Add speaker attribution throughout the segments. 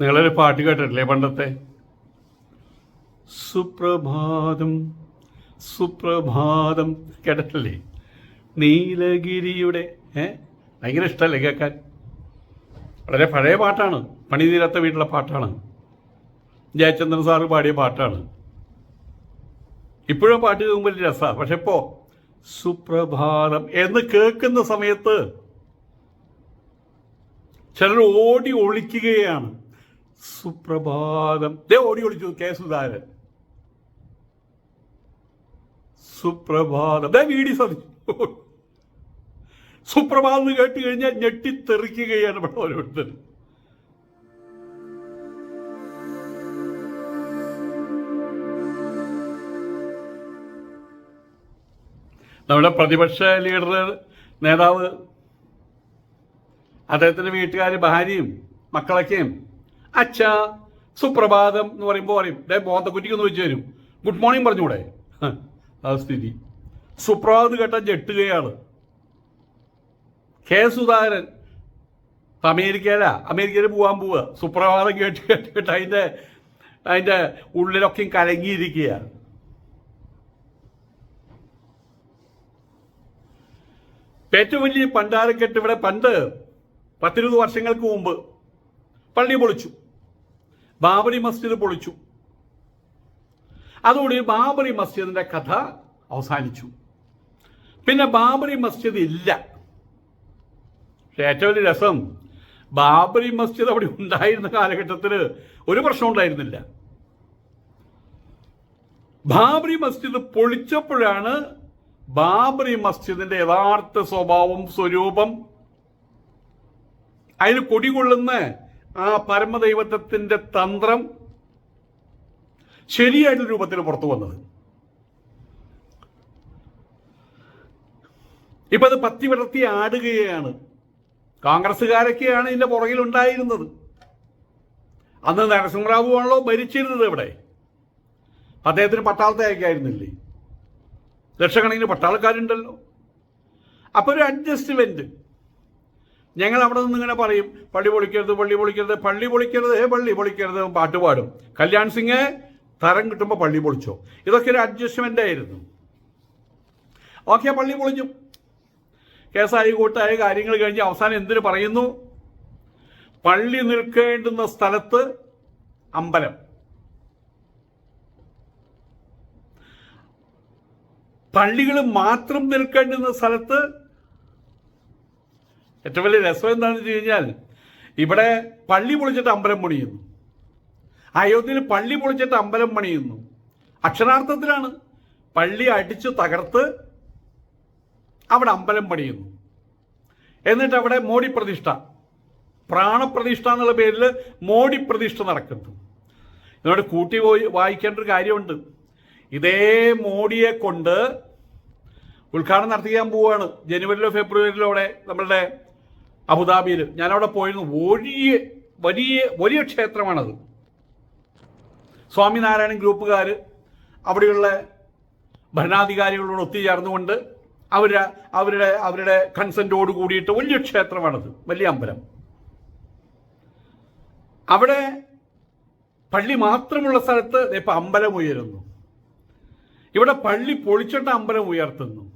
Speaker 1: നിങ്ങളൊരു പാട്ട് കേട്ടിട്ടില്ലേ പണ്ടത്തെ? സുപ്രഭാതം സുപ്രഭാതം. കേട്ടിട്ടില്ലേ? നീലഗിരിയുടെ ഏ? ഭയങ്കര ഇഷ്ടമല്ലേ കേൾക്കാൻ? വളരെ പഴയ പാട്ടാണ്. പണി തീരാത്ത വീട്ടിലെ പാട്ടാണ്. ജയചന്ദ്രൻ സാറ് പാടിയ പാട്ടാണ്. ഇപ്പോഴും പാട്ട് കേൾക്കുമ്പോൾ രസമാണ് പക്ഷെ ഇപ്പോ സുപ്രഭാതം എന്ന് കേൾക്കുന്ന സമയത്ത് ചിലർ ഓടി ഒളിക്കുകയാണ്. സുപ്രഭാതം. ദേ ഓടി ഒളിച്ചു കെ സുധാകരൻ. സുപ്രഭാതം. ദേ വീടി ഡി സുപ്രഭാതം കേട്ട് കഴിഞ്ഞാൽ ഞെട്ടിത്തെറിക്കുകയാണ് ഇവിടെ ഓരോരുത്തർ. നമ്മുടെ പ്രതിപക്ഷ ലീഡർ നേതാവ് അദ്ദേഹത്തിന്റെ വീട്ടുകാർ ഭാര്യയും മക്കളൊക്കെയും അച്ഛ സുപ്രഭാതം എന്ന് പറയുമ്പോൾ പറയും. ഡേ ബോധക്കുറ്റിക്കൊന്ന് വെച്ച് തരും. ഗുഡ് മോർണിംഗ് പറഞ്ഞൂടെ ഹ, ആ സ്ഥിതി. സുപ്രഭാതം കേട്ട ജെട്ടുകയാണ് കെ സുധാകരൻ അമേരിക്കയിലാ. അമേരിക്കയിൽ പോകാൻ പോവുക സുപ്രഭാതം കേട്ട് കേട്ട് കേട്ട് അതിന്റെ അതിന്റെ ഉള്ളിലൊക്കെ കലങ്ങിയിരിക്കുക ഏറ്റവും വലിയ പണ്ടാരക്കെട്ട് ഇവിടെ പണ്ട് പത്തിരുപത് വർഷങ്ങൾക്ക് മുമ്പ് പള്ളി പൊളിച്ചു. ബാബറി മസ്ജിദ് പൊളിച്ചു. അതോടെ ബാബറി മസ്ജിദിന്റെ കഥ അവസാനിച്ചു. പിന്നെ ബാബറി മസ്ജിദ് ഇല്ല. ഏറ്റവും വലിയ രസം ബാബറി മസ്ജിദ് അവിടെ ഉണ്ടായിരുന്ന കാലഘട്ടത്തിൽ ഒരു പ്രശ്നം ഉണ്ടായിരുന്നില്ല. ബാബറി മസ്ജിദ് പൊളിച്ചപ്പോഴാണ് ബാബറി മസ്ജിദിന്റെ യഥാർത്ഥ സ്വഭാവം സ്വരൂപം അതിന് കൊടികൊള്ളുന്ന ആ പരമദൈവത്വത്തിന്റെ തന്ത്രം ശരിയായിട്ടുള്ള രൂപത്തിൽ പുറത്തു വന്നത്. ഇപ്പൊ അത് പത്തി വിടർത്തി ആടുകയാണ്. കോൺഗ്രസ്സുകാരൊക്കെയാണ് ഇതിന്റെ പുറകിൽ ഉണ്ടായിരുന്നത്. അന്ന് നരസിംഹറാവു ആണല്ലോ ഭരിച്ചിരുന്നത് ഇവിടെ അദ്ദേഹത്തിന് പട്ടാളത്തെ അയക്കായിരുന്നില്ലേ? ലക്ഷക്കണക്കിന് പട്ടാളക്കാരുണ്ടല്ലോ. അപ്പൊ ഒരു അഡ്ജസ്റ്റ്മെന്റ് ഞങ്ങൾ അവിടെ നിന്ന് ഇങ്ങനെ പറയും പള്ളി പൊളിക്കരുത് പള്ളി പൊളിക്കരുത് പള്ളി പൊളിക്കരുത് പള്ളി പൊളിക്കരുത് പാട്ട് പാടും. കല്യാൺ സിംഗ് തരം കിട്ടുമ്പോൾ പള്ളി പൊളിച്ചോ. ഇതൊക്കെ ഒരു അഡ്ജസ്റ്റ്മെന്റ് ആയിരുന്നു. ഓക്കെ പള്ളി പൊളിഞ്ഞു. കേസായി കൂട്ടായ കാര്യങ്ങൾ കഴിഞ്ഞ് അവസാനം എന്തിനു പറയുന്നു? പള്ളി നിൽക്കേണ്ടുന്ന സ്ഥലത്ത് അമ്പലം. പള്ളികൾ മാത്രം നിൽക്കേണ്ടുന്ന സ്ഥലത്ത് ഏറ്റവും വലിയ രസം എന്താണെന്ന് വെച്ച് കഴിഞ്ഞാൽ ഇവിടെ പള്ളി പൊളിച്ചിട്ട് അമ്പലം പണിയുന്നു. അയോധ്യയിൽ പള്ളി പൊളിച്ചിട്ട് അമ്പലം പണിയുന്നു. അക്ഷരാർത്ഥത്തിലാണ് പള്ളി അടിച്ചു തകർത്ത് അവിടെ അമ്പലം പണിയുന്നു. എന്നിട്ട് അവിടെ മോഡി പ്രതിഷ്ഠ. പ്രാണപ്രതിഷ്ഠ എന്നുള്ള പേരിൽ മോഡി പ്രതിഷ്ഠ നടക്കുന്നു. എന്നോട് കൂട്ടി പോയി വായിക്കേണ്ട ഒരു കാര്യമുണ്ട്. ഇതേ മോഡിയെ കൊണ്ട് ഉദ്ഘാടനം നടത്തിക്കാൻ പോവുകയാണ് ജനുവരിയിലോ ഫെബ്രുവരിയിലോ അവിടെ നമ്മളുടെ അബുദാബിയിൽ. ഞാൻ അവിടെ പോയിരുന്നു. വലിയ വലിയ വലിയ ക്ഷേത്രമാണത്. സ്വാമിനാരായണൻ ഗ്രൂപ്പുകാർ അവിടെയുള്ള ഭരണാധികാരികളോട് ഒത്തുചേർന്നുകൊണ്ട് അവർ അവരുടെ അവരുടെ കൺസെന്റോട് കൂടിയിട്ട് വലിയ ക്ഷേത്രമാണത്. വലിയ അമ്പലം. അവിടെ പള്ളി മാത്രമുള്ള സ്ഥലത്ത് ഇപ്പം അമ്പലം ഉയരുന്നു. ഇവിടെ പള്ളി പൊളിച്ചിട്ട് അമ്പലം ഉയർത്തുന്നു.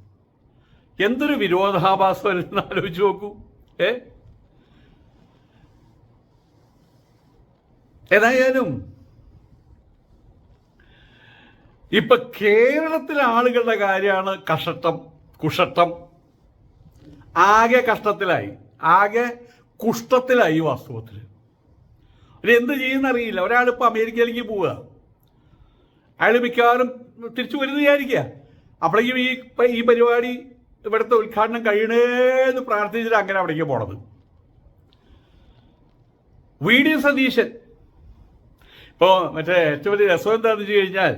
Speaker 1: എന്തൊരു വിരോധാഭാസം ആലോചിച്ച് നോക്കൂ. ഏ? ഏതായാലും ഇപ്പൊ കേരളത്തിലെ ആളുകളുടെ കാര്യമാണ് കഷട്ടം കുഷട്ടം. ആകെ കഷ്ടത്തിലായി ആകെ കുഷ്ടത്തിലായി വാസ്തവത്തിൽ അവരെന്ത് ചെയ്യുന്നറിയില്ല. ഒരാളിപ്പോൾ അമേരിക്കയിലേക്ക് പോവുക. അയാൾ മിക്കവാറും തിരിച്ചു വരുന്ന വിചാരിക്കുക അപ്പോഴേക്കും ഈ ഈ പരിപാടി ഇവിടുത്തെ ഉദ്ഘാടനം കഴിയണേന്ന് പ്രാർത്ഥിച്ചിട്ട് അങ്ങനെ അവിടേക്ക് പോണത്. V D Satheesan. ഇപ്പോൾ മറ്റേ ഏറ്റവും വലിയ രസം എന്താണെന്ന് വെച്ച് കഴിഞ്ഞാൽ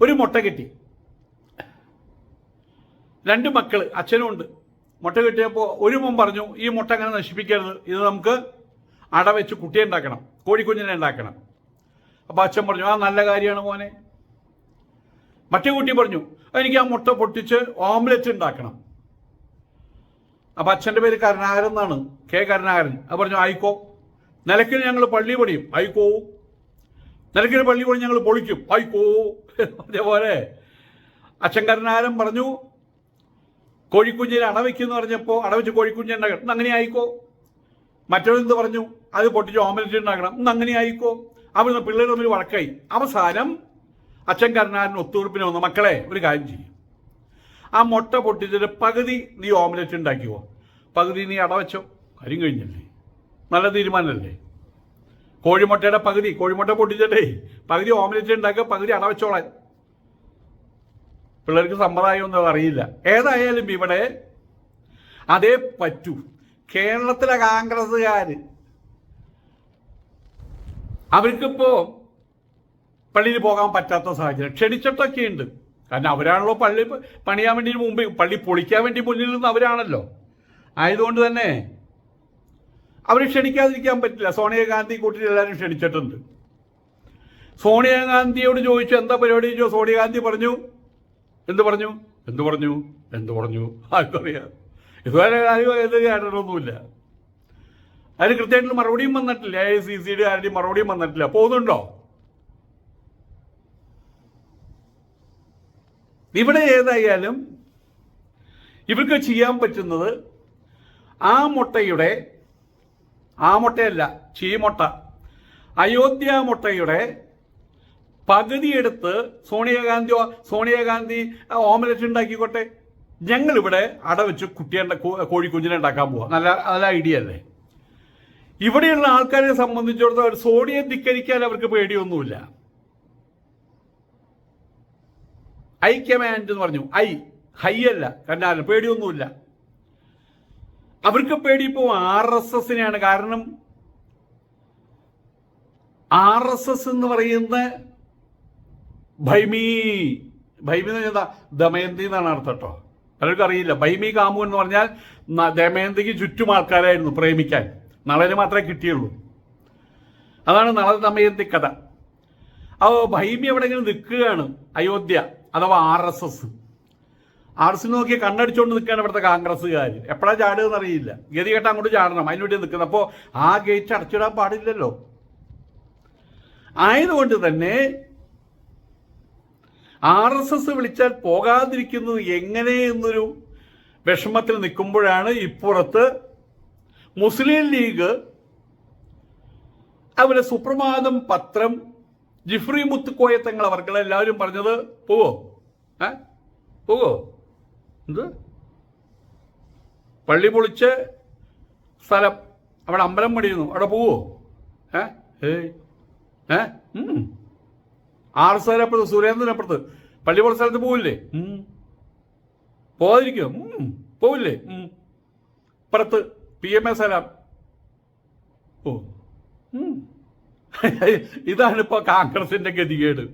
Speaker 1: ഒരു മുട്ട കിട്ടി. രണ്ട് മക്കൾ അച്ഛനും ഉണ്ട്. മുട്ട കിട്ടിയപ്പോൾ ഒരു മുമ്പ് പറഞ്ഞു ഈ മുട്ട അങ്ങനെ നശിപ്പിക്കരുത്. ഇത് നമുക്ക് അട വെച്ച് കുട്ടിയെ ഉണ്ടാക്കണം കോഴിക്കുഞ്ഞിനെ ഉണ്ടാക്കണം. അപ്പോൾ അച്ഛൻ പറഞ്ഞു ആ നല്ല കാര്യമാണ് മോനെ. മറ്റേ കുട്ടി പറഞ്ഞു എനിക്ക് ആ മുട്ട പൊട്ടിച്ച് ഓംലെറ്റ് ഉണ്ടാക്കണം. അപ്പം അച്ഛന്റെ പേര് കരുണാകരൻ എന്നാണ്. കെ കരുണാകരൻ. അത് പറഞ്ഞു ആയിക്കോ. നിലയ്ക്കൽ ഞങ്ങൾ പള്ളി പണിയും ആയിക്കോ. നിലയ്ക്കൽ പള്ളി പണി ഞങ്ങൾ പൊളിക്കും. ആയിക്കോ. അതേപോലെ അച്ഛൻ കരുണാകരൻ പറഞ്ഞു കോഴിക്കുഞ്ഞിൽ അടവയ്ക്കെന്ന് പറഞ്ഞപ്പോൾ അടവച്ച് കോഴിക്കുഞ്ഞ് ഉണ്ടാക്കണം അങ്ങനെ ആയിക്കോ. മറ്റൊരെന്ത് പറഞ്ഞു അത് പൊട്ടിച്ച് ഓംലെറ്റ് ഉണ്ടാക്കണം. അങ്ങനെ ആയിക്കോ. അവിടുന്ന് പിള്ളേർ തമ്മിൽ വഴക്കായി. അവസാനം അച്ഛൻ കരുണാരൻ ഒത്തുതീർപ്പിന് വന്നു മക്കളെ ഒരു കാര്യം ചെയ്യും. ആ മുട്ട പൊട്ടിച്ചിട്ട് പകുതി നീ ഓംലെറ്റ് ഉണ്ടാക്കിയോ പകുതി നീ അടവച്ചോ കാര്യം കഴിഞ്ഞല്ലേ? നല്ല തീരുമാനമല്ലേ കോഴിമുട്ടയുടെ പകുതി കോഴിമുട്ട പൊട്ടിച്ചിട്ടേ പകുതി ഓംലെറ്റ് ഉണ്ടാക്കുക പകുതി അടവച്ചോളാൻ പിള്ളേർക്ക് സമ്പ്രദായമൊന്നും അറിയില്ല. ഏതായാലും ഇവിടെ അതേ പറ്റൂ. കേരളത്തിലെ കോൺഗ്രസ്സുകാർ അവർക്കിപ്പോ പള്ളിയിൽ പോകാൻ പറ്റാത്ത സാഹചര്യം. ക്ഷണിച്ചിട്ടൊക്കെ ഉണ്ട് കാരണം അവരാണല്ലോ പള്ളി പണിയാൻ വേണ്ടി മുമ്പ് പള്ളി പൊളിക്കാൻ വേണ്ടി മുന്നിൽ നിന്ന് അവരാണല്ലോ. ആയതുകൊണ്ട് തന്നെ അവർ ക്ഷണിക്കാതിരിക്കാൻ പറ്റില്ല. സോണിയാഗാന്ധി കൂട്ടിൽ എല്ലാവരും ക്ഷണിച്ചിട്ടുണ്ട്. സോണിയാഗാന്ധിയോട് ചോദിച്ചു എന്താ പരിപാടി? ചോദിച്ചു സോണിയാഗാന്ധി പറഞ്ഞു. എന്ത് പറഞ്ഞു? എന്ത് പറഞ്ഞു? എന്ത് പറഞ്ഞു? ആർക്കറിയാം. ഇതുവരെ ഇത് കേട്ടിട്ടൊന്നുമില്ല. അതിന് കൃത്യമായിട്ടുള്ള മറുപടിയും വന്നിട്ടില്ല. എ സി സിയുടെ ആരുടെയും മറുപടിയും വന്നിട്ടില്ല. പോകുന്നുണ്ടോ ഇവിടെ ഏതായാലും ഇവർക്ക് ചെയ്യാൻ പറ്റുന്നത് ആ മുട്ടയുടെ ആ മുട്ടയല്ല ചീമുട്ട അയോധ്യ മുട്ടയുടെ പകുതി എടുത്ത് സോണിയാഗാന്ധി സോണിയാഗാന്ധി ഓംലറ്റ് ഉണ്ടാക്കിക്കോട്ടെ. ഞങ്ങളിവിടെ അടവെച്ച് കുട്ടിയെ കോഴിക്കുഞ്ഞിനെ ഉണ്ടാക്കാൻ പോവാം. നല്ല നല്ല ഐഡിയ അല്ലേ? ഇവിടെയുള്ള ആൾക്കാരെ സംബന്ധിച്ചിടത്തോളം സോണിയെ ധിക്കരിക്കാൻ അവർക്ക് പേടിയൊന്നുമില്ല. ഐ കമാൻഡ് എന്ന് പറഞ്ഞു. ഐ ഹൈ അല്ല കണ്ടാലും പേടിയൊന്നുമില്ല. അവർക്ക് പേടി ഇപ്പോൾ ആർ എസ് എസിനെയാണ് കാരണം. ആർ എസ് എസ് എന്ന് പറയുന്ന ഭൈമി ഭൈമി എന്ന് പറഞ്ഞാൽ ദമയന്തി എന്നാണ് അർത്ഥം കേട്ടോ. പലർക്കും അറിയില്ല. ഭൈമി കാമു എന്ന് പറഞ്ഞാൽ ദമയന്തിക്ക് ചുറ്റും ആൾക്കാരായിരുന്നു പ്രേമിക്കാൻ. നളന് മാത്രമേ കിട്ടിയുള്ളൂ. അതാണ് നള ദമയന്തി കഥ. അപ്പോൾ ഭൈമി എവിടെങ്കിലും നിൽക്കുകയാണ് അയോധ്യ. അഥവാ R S S. R S നോക്കി കണ്ണടിച്ചുകൊണ്ട് നിൽക്കുകയാണ് ഇവിടുത്തെ കോൺഗ്രസ്സുകാർ എപ്പോഴാണ് ചാടുകയെന്ന് അറിയില്ല. ഗതി കേട്ട് അങ്ങോട്ട് ചാടണം അതിന് വേണ്ടി നിൽക്കുന്നത്. അപ്പോൾ ആ ഗേറ്റ് അടച്ചിടാൻ പാടില്ലല്ലോ. ആയതുകൊണ്ട് തന്നെ ആർ എസ് എസ് വിളിച്ചാൽ പോകാതിരിക്കുന്നത് എങ്ങനെ എന്നൊരു വിഷമത്തിൽ നിൽക്കുമ്പോഴാണ് ഇപ്പുറത്ത് മുസ്ലിം ലീഗ് അവരെ സുപ്രഭാതം പത്രം ജിഫ്രി മുത്തുക്കോയ തങ്ങൾ അവർക്ക് എല്ലാവരും പറഞ്ഞത് പോവോ? ഏ? പോവോ? എന്ത്? പള്ളി പൊളിച്ച് സ്ഥലം. അവിടെ അമ്പലം പണിയുന്നു. അവിടെ പോവോ? ഏ? ഏ. ആർ എസ് അപ്പുറത്ത് സുരേന്ദ്രനപ്പുറത്ത് പള്ളി പൊളിച്ച സ്ഥലത്ത് പോവില്ലേ? പോവാതിരിക്കോ പോവില്ലേ? അപ്പുറത്ത് പി എം എ സലാം ഓ. ഇതാണ് ഇപ്പോൾ കോൺഗ്രസിന്റെ ഗതികേട്.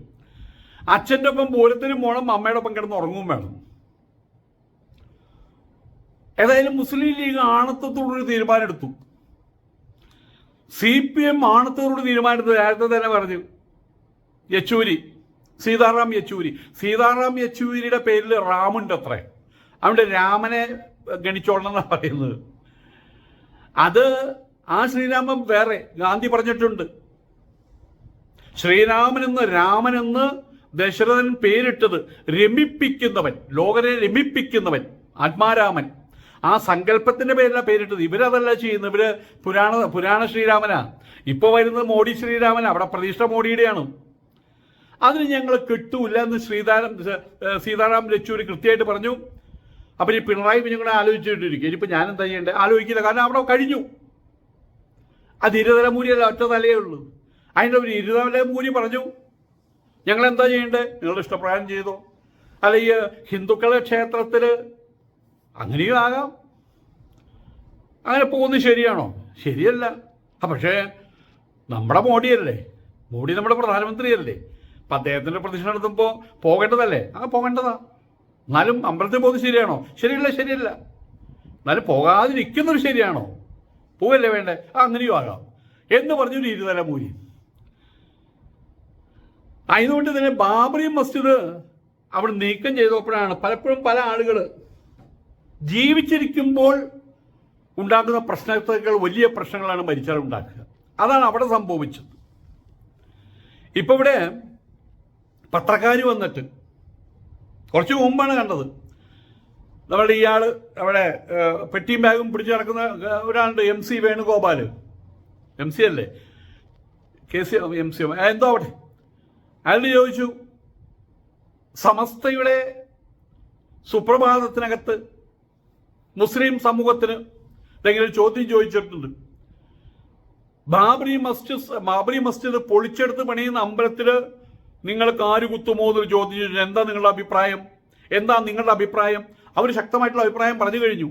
Speaker 1: അച്ഛന്റെ ഒപ്പം പൂരത്തിന് പോകണം അമ്മയുടെ ഒപ്പം കിടന്ന് ഉറങ്ങും വേണം. ഏതായാലും മുസ്ലിം ലീഗ് ആണത്തത്തോടൊരു തീരുമാനം എടുത്തു സി പി എം ആണത്തോട് തീരുമാനമെടുത്ത്. നേരത്തെ തന്നെ പറഞ്ഞു യെച്ചൂരി സീതാറാം യെച്ചൂരി. സീതാറാം യെച്ചൂരിയുടെ പേരിൽ റാമുണ്ട് അത്ര അവിടെ രാമനെ ഗണിച്ചോളണം എന്നാണ് പറയുന്നത്. അത് ആ ശ്രീരാമൻ വേറെ ഗാന്ധി പറഞ്ഞിട്ടുണ്ട്. ശ്രീരാമൻ രാമനെന്ന് ദശരഥൻ പേരിട്ടത് രമിപ്പിക്കുന്നവൻ ലോകരെ രമിപ്പിക്കുന്നവൻ ആത്മാരാമൻ. ആ സങ്കല്പത്തിന്റെ പേരിലാണ് പേരിട്ടത്. ഇവരതല്ല ചെയ്യുന്നത്. ഇവർ പുരാണ പുരാണ ശ്രീരാമനാ. ഇപ്പൊ വരുന്നത് മോഡി ശ്രീരാമൻ. അവിടെ പ്രതിഷ്ഠ മോഡിയുടെയാണ്. അതിന് ഞങ്ങൾ കിട്ടൂല എന്ന് ശ്രീതാരം സീതാറാം യെച്ചൂരി കൃത്യമായിട്ട് പറഞ്ഞു. അപ്പം ഈ പിണറായി കൂടെ ആലോചിച്ചിട്ടിരിക്കും. ഇനിയിപ്പോൾ ഞാൻ എന്താ ചെയ്യേണ്ടത്? ആലോചിക്കില്ല. കാരണം അവിടെ കഴിഞ്ഞു. അത് ഇരുതലമൂരിയല്ല ഒറ്റ തലയേ ഉള്ളൂ. അതിന്റെ ഒരു ഇരുതല മൂരി പറഞ്ഞു. ഞങ്ങൾ എന്താ ചെയ്യേണ്ടത്? നിങ്ങളുടെ ഇഷ്ടപ്രകാരം ചെയ്തോ. അല്ലെങ്കിൽ ഈ ഹിന്ദുക്കളുടെ ക്ഷേത്രത്തിൽ അങ്ങനെയും ആകാം. അങ്ങനെ പോകുന്നത് ശരിയാണോ? ശരിയല്ല. ആ പക്ഷേ നമ്മുടെ മോഡിയല്ലേ? മോഡി നമ്മുടെ പ്രധാനമന്ത്രിയല്ലേ? അപ്പം അദ്ദേഹത്തിന്റെ പ്രതിഷ്ഠ നടത്തുമ്പോൾ പോകേണ്ടതല്ലേ? ആ പോകേണ്ടതാ. എന്നാലും അമ്പലത്തിൽ പോകുന്നത് ശരിയാണോ? ശരിയല്ല ശരിയല്ല. എന്നാലും പോകാതിരിക്കുന്നത് ശരിയാണോ? പോവല്ലേ വേണ്ടേ? ആ അങ്ങനെയും ആകാം. എന്ന് പറഞ്ഞൊരു ഇരുതല മൂരി ആയതുകൊണ്ട് തന്നെ ബാബറി മസ്ജിദ് അവിടെ നീക്കം ചെയ്തപ്പോഴാണ് പലപ്പോഴും പല ആളുകൾ ജീവിച്ചിരിക്കുമ്പോൾ ഉണ്ടാക്കുന്ന പ്രശ്നത്തേക്കാൾ വലിയ പ്രശ്നങ്ങളാണ് മരിച്ചാൽ ഉണ്ടാക്കുക. അതാണ് അവിടെ സംഭവിച്ചത്. ഇപ്പൊ ഇവിടെ പത്രക്കാർ വന്നിട്ട് കുറച്ച് മുമ്പാണ് കണ്ടത്. നമ്മുടെ ഇയാൾ അവിടെ പെട്ടിയും ബാഗും പിടിച്ച് നടക്കുന്ന ഒരാളുണ്ട് M C Venugopal M C അല്ലേ? കെ സി എം സി എന്തോ അവിടെ? അയാൾ ചോദിച്ചു സമസ്തയുടെ സുപ്രഭാതത്തിനകത്ത് മുസ്ലിം സമൂഹത്തിന് എന്തെങ്കിലും ചോദ്യം ചോദിച്ചിട്ടുണ്ട്. ബാബറി മസ്ജിദ് ബാബറി മസ്ജിദ് പൊളിച്ചെടുത്ത് പണിയുന്ന അമ്പലത്തിൽ നിങ്ങൾ കാലുകുത്തുമോ എന്നൊരു ചോദ്യം ചോദിച്ചു. എന്താ നിങ്ങളുടെ അഭിപ്രായം? എന്താ നിങ്ങളുടെ അഭിപ്രായം? അവർ ശക്തമായിട്ടുള്ള അഭിപ്രായം പറഞ്ഞു കഴിഞ്ഞു.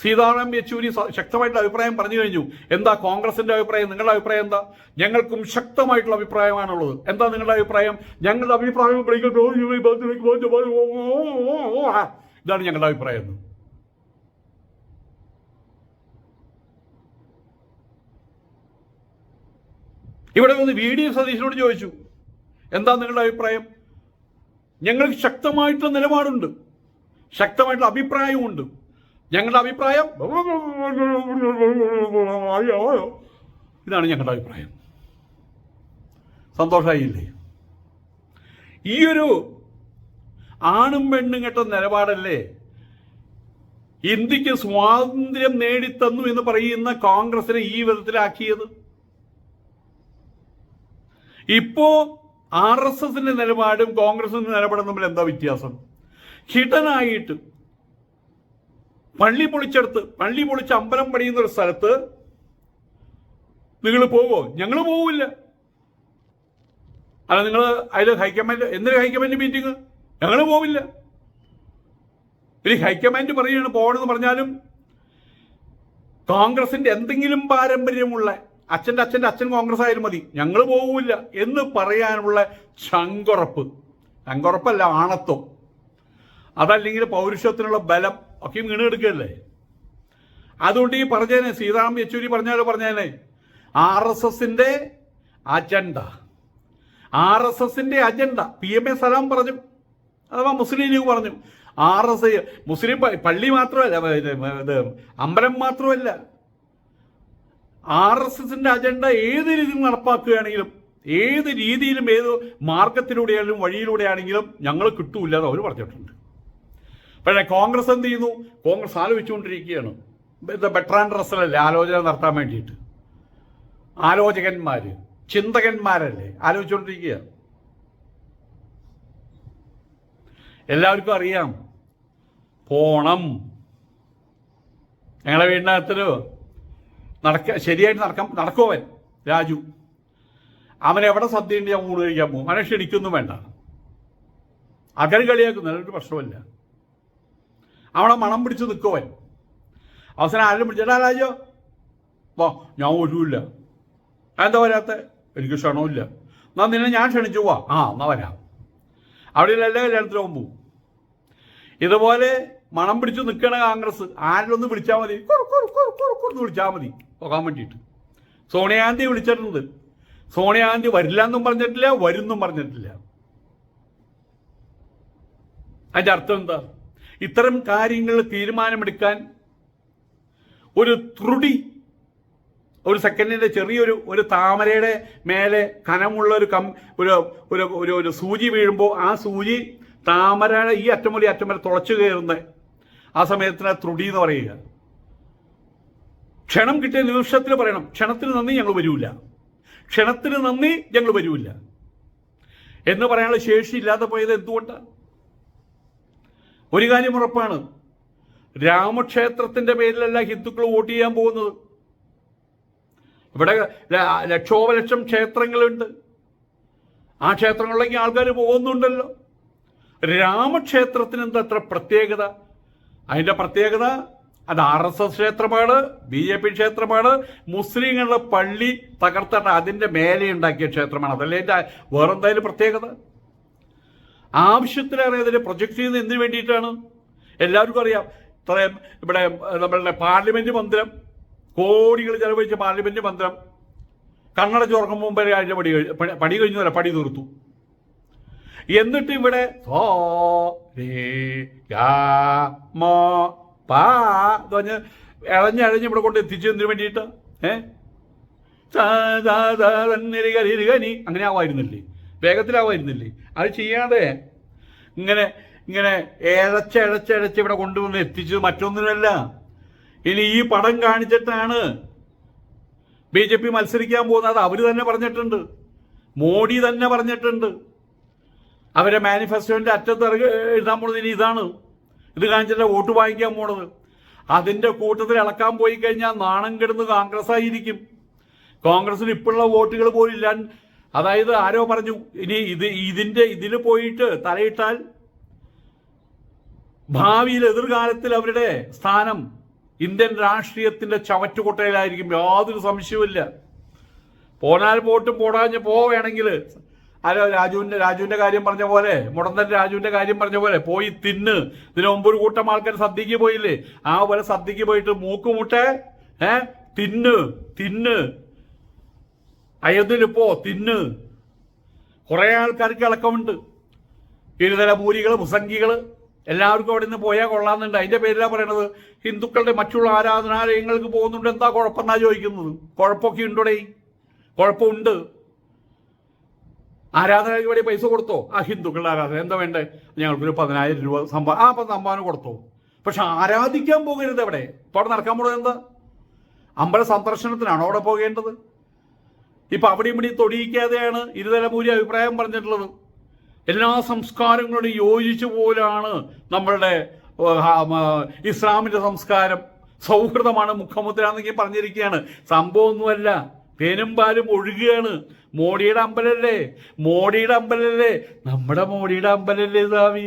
Speaker 1: സീതാറാം യെച്ചൂരി ശക്തമായിട്ടുള്ള അഭിപ്രായം പറഞ്ഞു കഴിഞ്ഞു എന്താ കോൺഗ്രസിന്റെ അഭിപ്രായം നിങ്ങളുടെ അഭിപ്രായം എന്താ ഞങ്ങൾക്കും ശക്തമായിട്ടുള്ള അഭിപ്രായമാണുള്ളത് എന്താ നിങ്ങളുടെ അഭിപ്രായം ഞങ്ങളുടെ അഭിപ്രായം ഇതാണ് ഞങ്ങളുടെ അഭിപ്രായം. ഇവിടെ വന്ന് വി ഡി സതീശനോട് ചോദിച്ചു എന്താ നിങ്ങളുടെ അഭിപ്രായം ഞങ്ങൾക്ക് ശക്തമായിട്ടുള്ള നിലപാടുണ്ട് ശക്തമായിട്ടുള്ള അഭിപ്രായമുണ്ട് ഞങ്ങളുടെ അഭിപ്രായം? ഇതാണ് ഞങ്ങളുടെ അഭിപ്രായം. സന്തോഷമായില്ലേ ഈ ഒരു ആണും പെണ്ണും കെട്ട നിലപാടല്ലേ? ഇന്ത്യയ്ക്ക് സ്വാതന്ത്ര്യം നേടിത്തന്നു എന്ന് പറയുന്ന കോൺഗ്രസിനെ ഈ വിധത്തിലാക്കിയത്. ഇപ്പോ ആർ എസ് എസിന്റെ നിലപാടും കോൺഗ്രസിന്റെ നിലപാടും തമ്മിൽ എന്താ വ്യത്യാസം? ഹിഡനായിട്ട് പള്ളി പൊളിച്ചെടുത്ത് പള്ളി പൊളിച്ച് അമ്പലം പണിയുന്ന ഒരു സ്ഥലത്ത് നിങ്ങൾ പോവോ? ഞങ്ങൾ പോവില്ല. അല്ല നിങ്ങൾ അതിൽ ഹൈക്കമാൻഡ് എന്തിനു ഹൈക്കമാൻഡ് മീറ്റിംഗ് ഞങ്ങൾ പോവില്ല. ഇനി ഹൈക്കമാൻഡ് പറയുകയാണ് പോകണമെന്ന് പറഞ്ഞാലും കോൺഗ്രസിന്റെ എന്തെങ്കിലും പാരമ്പര്യമുള്ള അച്ഛന്റെ അച്ഛന്റെ അച്ഛൻ കോൺഗ്രസ് ആയാലും മതി. ഞങ്ങൾ പോവില്ല എന്ന് പറയാനുള്ള ചങ്കുറപ്പ്. ചങ്കുറപ്പല്ല ആണത്വം. അതല്ലെങ്കിൽ പൗരുഷത്തിനുള്ള ബലം ഒക്കെ വീണെടുക്കല്ലേ അതുകൊണ്ട് ഈ പറഞ്ഞേനെ സീതാറാം യെച്ചൂരി പറഞ്ഞാലോ പറഞ്ഞേനെ ആർ എസ് എസിന്റെ അജണ്ട. ആർ എസ് എസിന്റെ അജണ്ട. പി എം എ സലാം പറഞ്ഞു. അഥവാ മുസ്ലിം ലീഗ് പറഞ്ഞു. ആർ എസ് ഐ മുസ്ലിം പള്ളി മാത്രമല്ല അമ്പലം മാത്രമല്ല. ആർ എസ് എസിന്റെ അജണ്ട ഏത് രീതിയിൽ നടപ്പാക്കുകയാണെങ്കിലും ഏത് രീതിയിലും ഏത് മാർഗത്തിലൂടെയാണെങ്കിലും വഴിയിലൂടെയാണെങ്കിലും ഞങ്ങൾ കിട്ടൂല്ലാതെ എന്ന് അവർ പറഞ്ഞിട്ടുണ്ട്. പക്ഷേ കോൺഗ്രസ് എന്ത് ചെയ്യുന്നു? കോൺഗ്രസ് ആലോചിച്ചുകൊണ്ടിരിക്കുകയാണ്. ഇത് ആൻഡ് റസലല്ലേ ആലോചന നടത്താൻ വേണ്ടിയിട്ട്. ആലോചകന്മാർ ചിന്തകന്മാരല്ലേ? ആലോചിച്ചുകൊണ്ടിരിക്കുക. എല്ലാവർക്കും അറിയാം. പോണം. ഞങ്ങളെ വീടിനകത്തൊരു നടക്ക ശരിയായിട്ട് നടക്കാം നടക്കുവൻ രാജു. അവൻ എവിടെ സദ്യ ഉണ്ട് ഞാൻ ഊണ് കഴിക്കാൻ പോകും. അവനെ ക്ഷണിക്കൊന്നും വേണ്ട. അകൽ കളിയാക്കുന്നു. അതൊരു പ്രശ്നമല്ല അവളെ മണം പിടിച്ച് നിൽക്കുവൻ അവസരം ആരും പിടിച്ചിട്ടാ രാജോ. വാ ഞാൻ ഒഴിവില്ല എന്താ വരാത്ത? എനിക്ക് ക്ഷണമില്ല. എന്നാ നിന്നെ ഞാൻ ക്ഷണിച്ചു പോവാ. ആ എന്നാ വരാം. അവിടെ എല്ലാ കല്യാണത്തിനും പോവും ഇതുപോലെ മണം പിടിച്ച് നിൽക്കണ കോൺഗ്രസ് ആരിലൊന്ന് വിളിച്ചാൽ മതി. കുറു, കുറു, കുറു, കുറു, കുറു വിളിച്ചാൽ മതി. പോകാൻ വേണ്ടിയിട്ട്. സോണിയാഗാന്ധി വിളിച്ചിട്ടുണ്ട് സോണിയാഗാന്ധി വരില്ല എന്നും പറഞ്ഞിട്ടില്ല വരുന്നും പറഞ്ഞിട്ടില്ല. അതിന്റെ അർത്ഥം എന്താ? ഇത്തരം കാര്യങ്ങൾ തീരുമാനമെടുക്കാൻ ഒരു ത്രുടി ഒരു സെക്കൻഡിന്റെ ചെറിയൊരു ഒരു താമരയുടെ മേലെ കനമുള്ള ഒരു കം ഒരു ഒരു ഒരു ഒരു സൂചി വീഴുമ്പോൾ ആ സൂചി താമരയുടെ ഈ അറ്റം മുതൽ അറ്റം വരെ തുളച്ചു കയറുന്ന ആ സമയത്തിന് ത്രുടി എന്ന് പറയുക. ക്ഷണം കിട്ടിയ നിമിഷത്തിൽ പറയണം ക്ഷണത്തിന് നന്ദി ഞങ്ങൾ വരൂല. ക്ഷണത്തിന് നന്ദി ഞങ്ങൾ വരൂല. എന്ന് പറയാനുള്ള ശേഷി ഇല്ലാതെ പോയത് എന്തുകൊണ്ടാണ് ഒരു കാര്യം ഉറപ്പാണ്. രാമക്ഷേത്രത്തിന്റെ പേരിലല്ല ഹിന്ദുക്കൾ വോട്ട് ചെയ്യാൻ പോകുന്നത്. ഇവിടെ ലക്ഷോപലക്ഷം ക്ഷേത്രങ്ങളുണ്ട്. ആ ക്ഷേത്രങ്ങളിലേക്ക് ആൾക്കാർ പോകുന്നുണ്ടല്ലോ. രാമക്ഷേത്രത്തിന് എന്താ അത്ര പ്രത്യേകത? അതിന്റെ പ്രത്യേകത അത് ആർ എസ് എസ് ക്ഷേത്രമാണ് ബി ജെ പി ക്ഷേത്രമാണ് മുസ്ലിങ്ങളുടെ പള്ളി തകർത്തിട്ട് അതിന്റെ മേലെ ഉണ്ടാക്കിയ ക്ഷേത്രമാണ്. അതല്ലേ എന്റെ വേറെന്തായാലും പ്രത്യേകത? ആവശ്യത്തിലേറെ അതിനെ പ്രൊജക്ട് ചെയ്യുന്നത് എന്തിനു വേണ്ടിയിട്ടാണ്? എല്ലാവർക്കും അറിയാം. ഇത്രയും ഇവിടെ നമ്മളുടെ പാർലമെന്റ് മന്ദിരം കോടികൾ ചെലവഴിച്ച പാർലമെന്റ് മന്ദിരം. കണ്ണട തുറക്കും മുമ്പേ അതിന്റെ പടി കഴി- പണി- പണി കഴിഞ്ഞതല്ല പണി തീർത്തു. എന്നിട്ട് ഇവിടെ പറഞ്ഞ് ഇളഞ്ഞഴഞ്ഞ് ഇവിടെ കൊണ്ട് എത്തിച്ചു. എന്തിനു വേണ്ടിയിട്ട്? ഏ അങ്ങനെ ആവായിരുന്നില്ലേ? വേഗത്തിലാവായിരുന്നില്ലേ അത് ചെയ്യാതെ ഇങ്ങനെ ഇങ്ങനെ ഏഴച്ചഴച്ചഴച്ച് ഇവിടെ കൊണ്ടുവന്ന് എത്തിച്ചത് മറ്റൊന്നിനല്ല ഇനി ഈ പടം കാണിച്ചിട്ടാണ് ബി ജെ പി മത്സരിക്കാൻ പോകുന്നത്. അവർ തന്നെ പറഞ്ഞിട്ടുണ്ട്. മോഡി തന്നെ പറഞ്ഞിട്ടുണ്ട്. അവരെ മാനിഫെസ്റ്റോന്റെ അറ്റത്ത് ഇറങ്ങി എഴുതാൻ പോണത് ഇനി ഇതാണ്. ഇത് കാണിച്ചിട്ട് വോട്ട് വാങ്ങിക്കാൻ പോണത്. അതിന്റെ കൂട്ടത്തിൽ ഇളക്കാൻ പോയി കഴിഞ്ഞാൽ നാണം കെടുന്ന് കോൺഗ്രസ് ആയിരിക്കും കോൺഗ്രസിന് ഇപ്പോഴുള്ള വോട്ടുകൾ പോലും ഇല്ല അതായത് ആരോ പറഞ്ഞു ഇനി ഇത് ഇതിന്റെ ഇതിൽ പോയിട്ട് തലയിട്ടാൽ ഭാവിയിൽ എതിർകാലത്തിൽ അവരുടെ സ്ഥാനം ഇന്ത്യൻ രാഷ്ട്രീയത്തിന്റെ ചവറ്റുകൊട്ടയിലായിരിക്കും. യാതൊരു സംശയവുമില്ല പോനാൽ പോട്ടും പോടാഞ്ഞ് പോവേണമെങ്കിൽ ആരോ രാജുവിന്റെ രാജുവിന്റെ കാര്യം പറഞ്ഞ പോലെ മുടന്തൻ രാജുവിന്റെ കാര്യം പറഞ്ഞ പോലെ പോയി തിന്ന്. ഇതിന് മുമ്പ് ഒരു കൂട്ടം ആൾക്കാർ സദ്യക്ക് പോയില്ലേ? ആ പോലെ സദ്യക്ക് പോയിട്ട് മൂക്കുമുട്ടെ ഏ തിന്ന് തിന്ന്. അയോധ്യയിൽ പോ തിന്ന്. കുറെ ആൾക്കാർക്ക് ഇളക്കമുണ്ട്. ഇരുതല മുസംഗികൾ എല്ലാവർക്കും അവിടെ നിന്ന് പോയാൽ കൊള്ളാമെന്നുണ്ട്. അതിന്റെ പേരിലാണ് പറയണത്. ഹിന്ദുക്കളുടെ മറ്റുള്ള ആരാധനാലയങ്ങൾക്ക് പോകുന്നുണ്ട്. എന്താ കുഴപ്പമെന്നാ ചോദിക്കുന്നത്? കുഴപ്പമൊക്കെ ഉണ്ടോടേ? കുഴപ്പമുണ്ട്. ആരാധനയ്ക്ക് വേണ്ടി പൈസ കൊടുത്തോ? ആ ഹിന്ദുക്കളുടെ ആരാധന. എന്താ വേണ്ടേ? ഞങ്ങൾക്കൊരു പതിനായിരം രൂപ സമ്പാ ആ അപ്പം സംഭാവന കൊടുത്തോ. പക്ഷെ ആരാധിക്കാൻ പോകരുത് അവിടെ. ഇപ്പൊ അവിടെ നടക്കാൻ പോകുന്നത് എന്താ? അമ്പല സന്ദർശനത്തിനാണോ അവിടെ പോകേണ്ടത്? ഇപ്പൊ അവിടെയും ഇവിടെ തൊടിയിക്കാതെയാണ് ഇരുതലമൂരി അഭിപ്രായം പറഞ്ഞിട്ടുള്ളത്. എല്ലാ സംസ്കാരങ്ങളോടും യോജിച്ചു പോലാണ് നമ്മളുടെ ഇസ്ലാമിന്റെ സംസ്കാരം. സൗഹൃദമാണ് മുഖമുദ്ര എന്നൊക്കെ പറഞ്ഞിരിക്കുകയാണ്. സംഭവമൊന്നുമല്ല. പേനും പാലും ഒഴുകുകയാണ്. മോഡിയുടെ അമ്പലല്ലേ? മോഡിയുടെ അമ്പലല്ലേ? നമ്മുടെ മോഡിയുടെ അമ്പലല്ലേ സ്വാമി